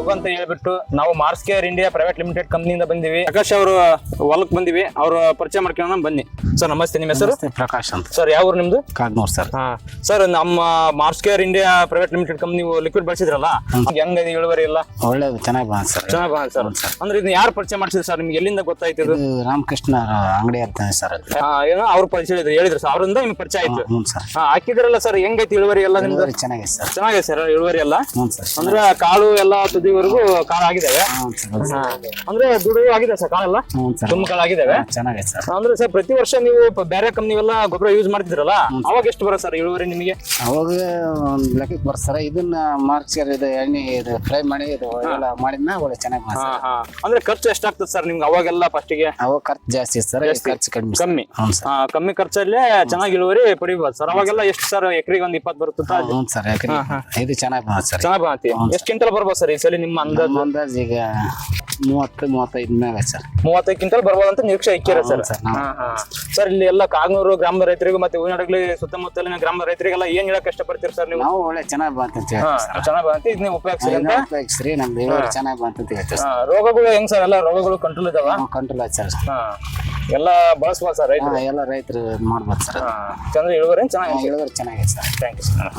ರಘು ಅಂತ ಹೇಳ್ಬಿಟ್ಟು ನಾವು Mars care India private limited ಕಂಪ್ನಿಯಿಂದ ಬಂದಿವಿ. ಪ್ರಕಾಶ್ ಅವರು ಹೊಲಕ್ ಬಂದಿವಿ. ಅವ್ರ ಪರಿಚಯ ಮಾಡ್ಕೊಳ್ಳೋಣ ಬನ್ನಿ. ಸರ್ ನಮಸ್ತೆ ನಿಮ್ಮ ಹೆಸರು? ಪ್ರಕಾಶ್ ಅಂತ. ಸರ್ ಯಾವ ಊರು ನಿಮ್ದು? ಕಾಗ್ನೂರ್ ಸರ್. ಹಾ. ಸರ್ ನಮ್ಮ Mars care India private limited company ನೀವು ಲಿಕ್ವಿಡ್ ಬಳಸಿದ್ರಲ್ಲ? ಹೆಂಗಿದೆ ಇಳುವರಿ ಇಲ್ಲ ಒಳ್ಳೇದು ಚೆನ್ನಾಗಿ ಬಂದ ಸರ್. ಚೆನ್ನಾಗಿ ಬಂದ ಸರ್. ಅಂದ್ರೆ ಇದನ್ನ ಯಾರು ಪರಿಚಯ ಮಾಡಿಸಿದ್ರು ಸರ್? ನಿಮ್ಗೆ ಎಲ್ಲಿಂದ ಗೊತ್ತಾಯ್ತು ಇದು? ಇದು ರಾಮಕೃಷ್ಣ ಅಂಗಡಿ ಇರ್ತಾನೆ ಸರ್ ಹಾ, ಏನೋ ಅವ್ರು ಪರಿಚಯ ಹೇಳಿದ್ರು ಹೇಳಿದ್ರು ಸರ್. ಅವರಿಂದ ನಿಮ್ಗೆ ಪರಿಚಯ ಆಯ್ತು. ಹ್ಞೂ ಸರ್. ಹಾ ಹಾಕಿದ್ರಲ್ಲ ಸರ್ ಹೆಂಗೈತಿ ಇಳುವರಿ ಎಲ್ಲ ನಿಮ್ದು? ಚೆನ್ನಾಗಿದೆ ಸರ್. ಚೆನ್ನಾಗಿದೆ ಸರ್ ಇಳುವರಿ ಎಲ್ಲ? ಹ್ಞೂ ಸರ್. ಅಂದ್ರೆ ಕಾಳು ಎಲ್ಲ ತುದಿವರೆಗೂ ಕಾಳು ಆಗಿದ್ದಾವೆ ಆಗಿದಾವೆ. ಹಾ. ಅಂದ್ರೆ ದುಡು ಆಗಿದೆ ಸರ್ ಕಾಲ ಎಲ್ಲ? ಸರ್ ತುಂಬ ಕಾಲ ಚೆನ್ನಾಗಿದೆ ಸರ್. ಅಂದ್ರೆ ಸರ್ ಪ್ರತಿ ವರ್ಷ ನೀವು ಬೇರೆ ಬೇರೆ ಕಂಪ್ನಿವೆಲ್ಲ ಗೊಬ್ಬರ ಯೂಸ್ ಮಾಡ್ತಿದ್ರಲ್ಲ ಅವಾಗ ಎಷ್ಟು ಬರೋ ಸರ್ ಇಳುವರಿ ನಿಮಗೆ? ಅವಾಗ ಒಂದ್ ಲೆಕ್ಕಕ್ಕೆ ಬರ್ತಾರೆ ಸರ್. ಇದನ್ನ ಮಾರ್ಕ್ಸರ್ ಇದು ಎಣ್ಣೆ ಇದು ಫ್ರೈ ಮಾಡಿ ಇದು ಎಲ್ಲ ಮಾಡಿದ್ನ ಒಳ್ಳೆ ಚೆನ್ನಾಗಿ ಹಾ ಹಾ. ಅಂದ್ರೆ ಖರ್ಚು ಎಷ್ಟಾಗ್ತದೆ ಸರ್ ನಿಮ್ಗೆ ಅವಾಗೆಲ್ಲ ಫಸ್ಟಿಗೆ ಅವಾಗ ಖರ್ಚು ಜಾಸ್ತಿ ಸರ್ ಖರ್ಚು ಕಡಿಮೆ ಸರ್. ಕಮ್ಮಿ. ಹ್ಞೂ ಸರ್. ಹಾ, ಕಮ್ಮಿ ಖರ್ಚಲ್ಲೇ ಚೆನ್ನಾಗಿ ಇಳುವರಿ ಪಡಿಬೋದು ಸರ್. ಅವಾಗೆಲ್ಲ ಎಷ್ಟು ಸರ್ ಎಕರೆಗೆ ಒಂದ್ ಇಪ್ಪತ್ತು ಬರುತ್ತಾ ಹ್ಞೂ ಸರ್. ಯಾಕಂದ್ರೆ ಇದು ಚೆನ್ನಾಗಿ ಬಂದ ಸರ್. ಚೆನ್ನಾಗಿ ಬಂತಿ. ಎಷ್ಟು ಕ್ವಿಂಟಲ್ ಬರ್ಬೋದು ಸರ್ ಈ ಸಲ ನಿಮ್ಮ ಅಂದಾಜು? ಅಂದಾಜು ಈಗ ಮೂವತ್ತು ಮೂವತ್ತೈದು ಮ್ಯಾಗ ಸರ್. ಮೂವತ್ತೈದು ಕ್ವಿಂಟಲ್ ಅಂತ ನಿರೀಕ್ಷೆ ಇಕ್ಕಿರ ಸರ್. ಸರ್ ಇಲ್ಲಿ ಎಲ್ಲ ಕಾಗನೂರು ಗ್ರಾಮ ರೈತರಿಗೂ ಮತ್ತೆ ಹೂವಿನಡಗಲಿ ಸುತ್ತಮುತ್ತಲಿನ ಗ್ರಾಮ ರೈತರಿಗೆಲ್ಲ ಏನ್ ಹೇಳಕ್ ಇಷ್ಟಪಡ್ತೀರ ಸರ್ ನೀವು? ನಾವು ಒಳ್ಳೆ ಚೆನ್ನಾಗಿ ಬಂತಂತ ಚೆನ್ನಾಗಿ ಬಂತ ಇದನ್ನ ಉಪಯೋಗಿಸಿ ಅಂತ? ಉಪಯೋಗಿಸ್ರಿ ನಮ್ ದೇವರು ಚೆನ್ನಾಗಿ ಬಂತಂತ ಹೇಳ್ತೀವಿ ರೋಗಗಳು ಹೆಂಗ್ ಸರ್? ಎಲ್ಲ ರೋಗಗಳು ಕಂಟ್ರೋಲ್ ಇದಾವ? ಕಂಟ್ರೋಲ್ ಆಯ್ತು ಸರ್. ಎಲ್ಲ ಬಳಸ್ಬೋದು ಸರ್ ರೈತರು? ಎಲ್ಲ ರೈತರು ಮಾಡ್ಬೋದು ಸರ್. ಚಂದ್ರ ಇಳುವರಿ ಚೆನ್ನಾಗಿ ಇಳುವರಿ ಚೆನ್ನಾಗಿದೆ ಸರ್. Thank you sir